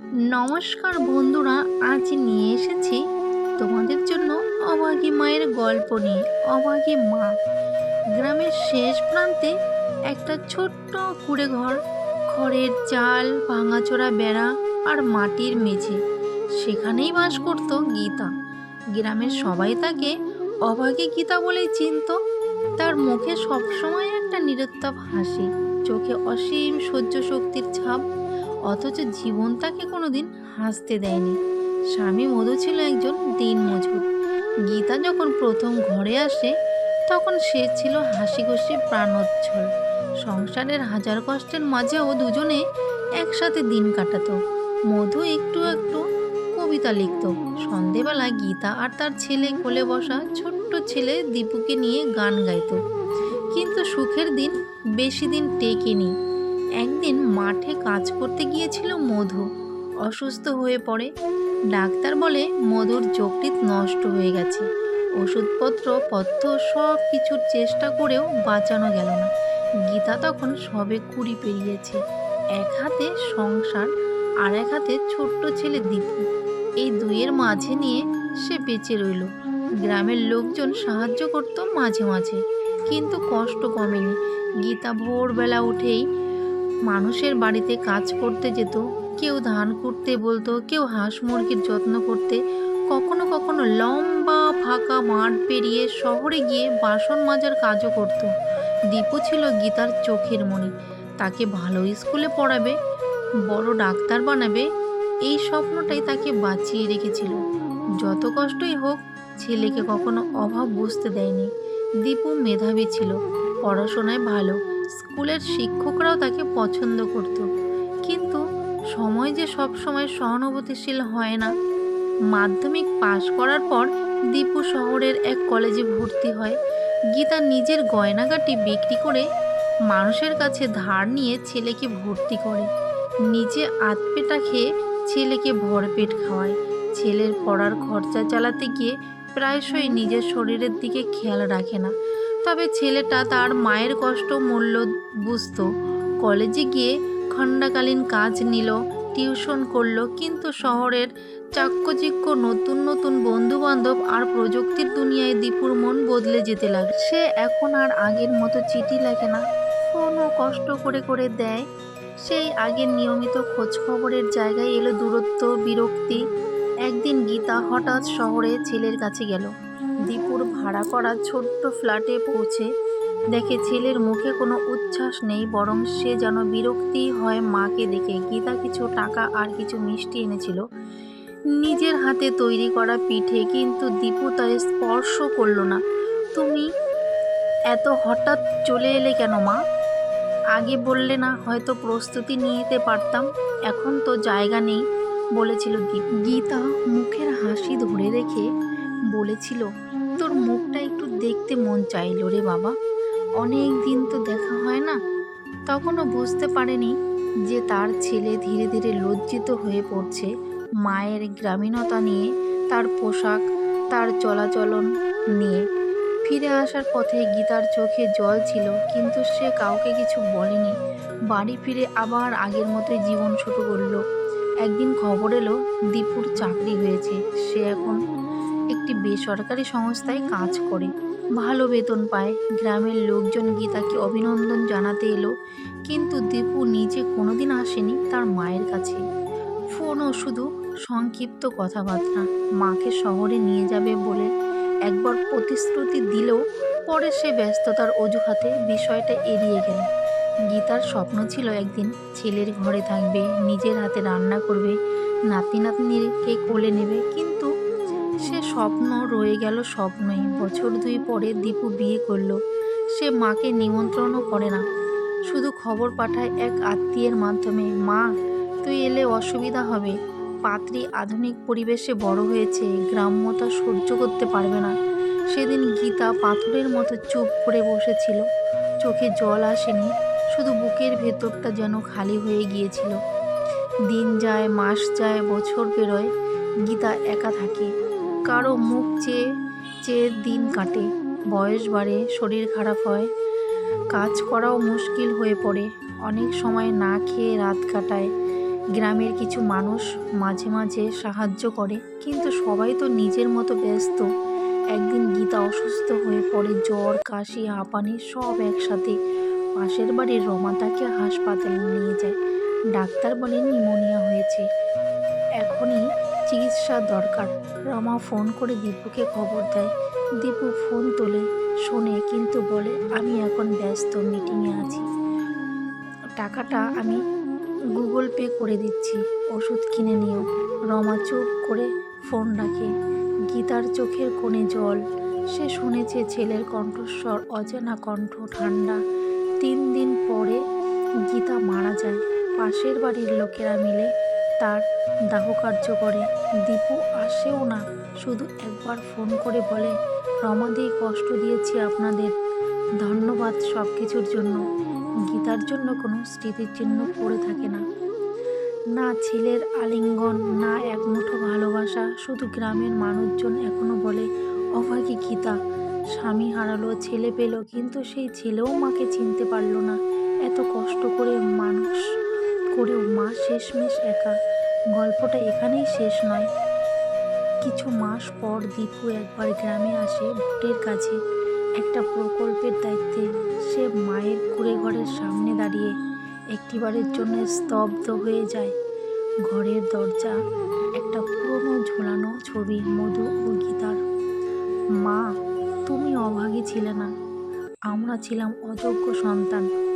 নমস্কার বন্ধুরা, আজ নিয়ে এসেছি তোমাদের জন্য অভাগী মায়ের গল্প নিয়ে। অভাগী মা, গ্রামের শেষ প্রান্তে একটা ছোট্ট কুড়ে ঘর খড়ের চাল ভাঙাচোরা বেড়া আর মাটির মেঝে। সেখানেই বাস করত গীতা। গ্রামের সবাই তাকে অভাগী গীতা বলেই চিনত। তার মুখে সবসময় একটা নিরুত্তাপ হাসি, চোখে অসীম সহ্য শক্তির ছাপ অথচ জীবন তাকে কোনোদিন হাসতে দেয়নি। স্বামী মধু ছিল একজন দিন মজুর গীতা যখন প্রথম ঘরে আসে, তখন সে ছিল হাসি খুশি প্রাণোচ্ছল। সংসারের হাজার কষ্টের মাঝেও দুজনে একসাথে দিন কাটাতো। মধু একটু একটু কবিতা লিখত। সন্ধেবেলা গীতা আর তার ছেলে কোলে বসা ছোট্ট ছেলে দীপুকে নিয়ে গান গাইতো। কিন্তু সুখের দিন বেশি দিন টেকেনি। একদিন মাঠে কাজ করতে গিয়েছিল মধু। অসুস্থ হয়ে পড়ে। ডাক্তার বলে মধুর যকৃৎ নষ্ট হয়ে গেছে। ওষুধপত্র, পথ্য সব কিছুর চেষ্টা করেও বাঁচানো গেল না। গীতা তখন সবে কুড়ি পেরিয়েছে। এক হাতে সংসার, আর এক হাতে ছোট্ট ছেলে দীপু। এই দুইয়ের মাঝে নিয়ে সে বেঁচে রইল। গ্রামের লোকজন সাহায্য করত মাঝে মাঝে, কিন্তু কষ্ট কমেনি। গীতা ভোরবেলা উঠেই মানুষের বাড়িতে কাজ করতে যেত, কেউ ধান করতে বলতো, কেউ হাঁস মুরগির যত্ন করতে, কখনো কখনো লম্বা ফাঁকা মাঠ পেরিয়ে শহরে গিয়ে বাসন মাজার কাজও করত। দীপু ছিল গীতার চোখের মণি, তাকে ভালো স্কুলে পড়াবে, বড় ডাক্তার বানাবে, এই স্বপ্নটাই তাকে বাঁচিয়ে রেখেছিল। যত কষ্টই হোক, ছেলেকে কখনো অভাব বুঝতে দেয়নি। দীপু মেধাবী ছিল, পড়াশোনায় ভালো। স্কুলের শিক্ষকরাও তাকে পছন্দ করত। কিন্তু সময় যে সব সময় সহানুভূতিশীল হয় না। মাধ্যমিক পাশ করার পর দীপু শহরের এক কলেজে ভর্তি হয়। গীতা নিজের গয়নাগাটি বিক্রি করে মানুষের কাছে ধার নিয়ে ছেলেকে ভর্তি করে। নিজে আতপেটা খেয়ে ছেলেকে ভরপেট খাওয়ায়। ছেলের পড়ার খরচা চালাতে গিয়ে প্রায়শই নিজের শরীরের দিকে খেয়াল রাখে না। তবে ছেলেটা তার মায়ের কষ্ট মূল্য বুঝত। কলেজে গিয়ে খণ্ডাকালীন কাজ নিল, টিউশন করল, কিন্তু শহরের চাক্কচিক্ক নতুন নতুন বন্ধু বান্ধব আর প্রযুক্তির দুনিয়ায় দীপুর মন বদলে যেতে লাগে। সে এখন আর আগের মতো চিঠি লেখে না, ফোনও কষ্ট করে করে দেয়। সেই আগের নিয়মিত খোঁজ খবরের জায়গায় এলো দূরত্ব, বিরক্তি। একদিন গীতা হঠাৎ শহরে ছেলের কাছে গেল। দীপুর ভাড়া করা ছোট্ট ফ্ল্যাটে পৌঁছে দেখে ছেলের মুখে কোনো উচ্ছ্বাস নেই, বরং সে যেন বিরক্তি হয় মাকে দেখে। গীতা কিছু টাকা আর কিছু মিষ্টি এনেছিল নিজের হাতে তৈরি করা পিঠে, কিন্তু দীপু তার স্পর্শ করল না। তুমি এত হঠাৎ চলে এলে কেন মা? আগে বললে না হয়তো প্রস্তুতি নিয়ে যেতে পারতাম, এখন তো জায়গা নেই, বলেছিল গীতা মুখের হাসি ধরে রেখে বলেছিল, তোর মুখটা একটু দেখতে মন চাইলো রে বাবা। অনেক দিন তো দেখা হয় না। তখনও বুঝতে পারেনি যে তার ছেলে ধীরে ধীরে লজ্জিত হয়ে পড়ছে। মায়ের গ্রামীণতা নিয়ে, তার পোশাক, তার চলাচলন নিয়ে। ফিরে আসার পথে গীতার চোখে জল ছিল, কিন্তু সে কাউকে কিছু বলেনি। বাড়ি ফিরে আবার আগের মতোই জীবন শুরু করল। একদিন খবর এলো, দীপুর চাকরি হয়েছে। সে এখন একটি বেসরকারি সংস্থায় কাজ করে। ভালো বেতন পায়। গ্রামের লোকজন গীতাকে অভিনন্দন জানাতে এলো। কিন্তু দীপু নিজে কোনোদিন আসেনি তার মায়ের কাছে। ফোনও শুধু সংক্ষিপ্ত কথাবার্তা। মাকে শহরে নিয়ে যাবে বলে একবার প্রতিশ্রুতি দিলেও পরে সে ব্যস্ততার অজুহাতে বিষয়টা এড়িয়ে গেল। গীতার স্বপ্ন ছিল একদিন ছেলের ঘরে থাকবে, নিজের হাতে রান্না করবে নাতি নাতনিকে কোলে নেবে। কিন্তু স্বপ্ন রয়ে গেল স্বপ্নই। বছর দুই পরে দীপু বিয়ে করল। সে মাকে নিমন্ত্রণও করে না। শুধু খবর পাঠায় এক আত্মীয়ের মাধ্যমে, মা, তুই এলে অসুবিধা হবে। পাত্রী আধুনিক পরিবেশে বড় হয়েছে, গ্রাম্যতা সহ্য করতে পারবে না। সেদিন গীতা পাথরের মতো চুপ করে বসেছিল। চোখে জল আসেনি, শুধু বুকের ভেতরটা যেন খালি হয়ে গিয়েছিল। দিন যায়, মাস যায়, বছর বেরোয়, গীতা একা থাকে। কারও মুখ চেয়ে চেয়ে দিন কাটে, বয়স বাড়ে, শরীর খারাপ হয়, কাজ করাও মুশকিল হয়ে পড়ে, অনেক সময় না খেয়ে রাত কাটায়, গ্রামের কিছু মানুষ মাঝে মাঝে সাহায্য করে, কিন্তু সবাই তো নিজের মতো ব্যস্ত, একদিন গীতা অসুস্থ হয়ে পড়ে, জ্বর, কাশি, হাঁপানি সব একসাথে, পাশের বাড়ির রমা তাকে হাসপাতালে নিয়ে যায়, ডাক্তার বলে নিউমোনিয়া হয়েছে, এখনই চিকিৎসা দরকার। রমা ফোন করে দীপুকে খবর দেয়। দীপু ফোন তোলে, শোনে কিন্তু বলে, আমি এখন ব্যস্ত মিটিংয়ে আছি। টাকাটা আমি গুগল পে করে দিচ্ছি, ওষুধ কিনে নিও। রমা চুপ করে ফোন রাখে। গীতার চোখের কোণে জল। সে শুনেছে ছেলের কণ্ঠস্বর অচেনা কণ্ঠ ঠান্ডা। তিন দিন পরে গীতা মারা যায়। পাশের বাড়ির লোকেরা মিলে তার দাহকার্য করে দীপু আসেও না, শুধু একবার ফোন করে বলে রমাদি কষ্ট দিয়েছি আপনাদের। ধন্যবাদ সব কিছুর জন্য। গীতার জন্য কোনো স্মৃতির চিহ্ন পড়ে থাকে না। না ছেলের আলিঙ্গন, না এক মুঠো ভালোবাসা। শুধু গ্রামের মানুষজন এখনও বলে, অভাগী গীতা, স্বামী হারালো, ছেলে পেল, কিন্তু সেই ছেলেও মাকে চিনতে পারল না। এত কষ্ট করে মানুষ, করেও মা শেষমেশ একা। গল্পটা এখানেই শেষ নয়। কিছু মাস পর দীপু একবার গ্রামে আসে ভোটের কাছে। একটা প্রকল্পের দায়িত্বে সে মায়ের কুড়ে ঘরের সামনে দাঁড়িয়ে একটিবারের জন্য স্তব্ধ হয়ে যায়। ঘরের দরজা, একটা পুরনো ঝোলানো ছবি, মধু ও গীতার মা, তুমি অভাগী ছিলে না। আমরা ছিলাম অযোগ্য সন্তান।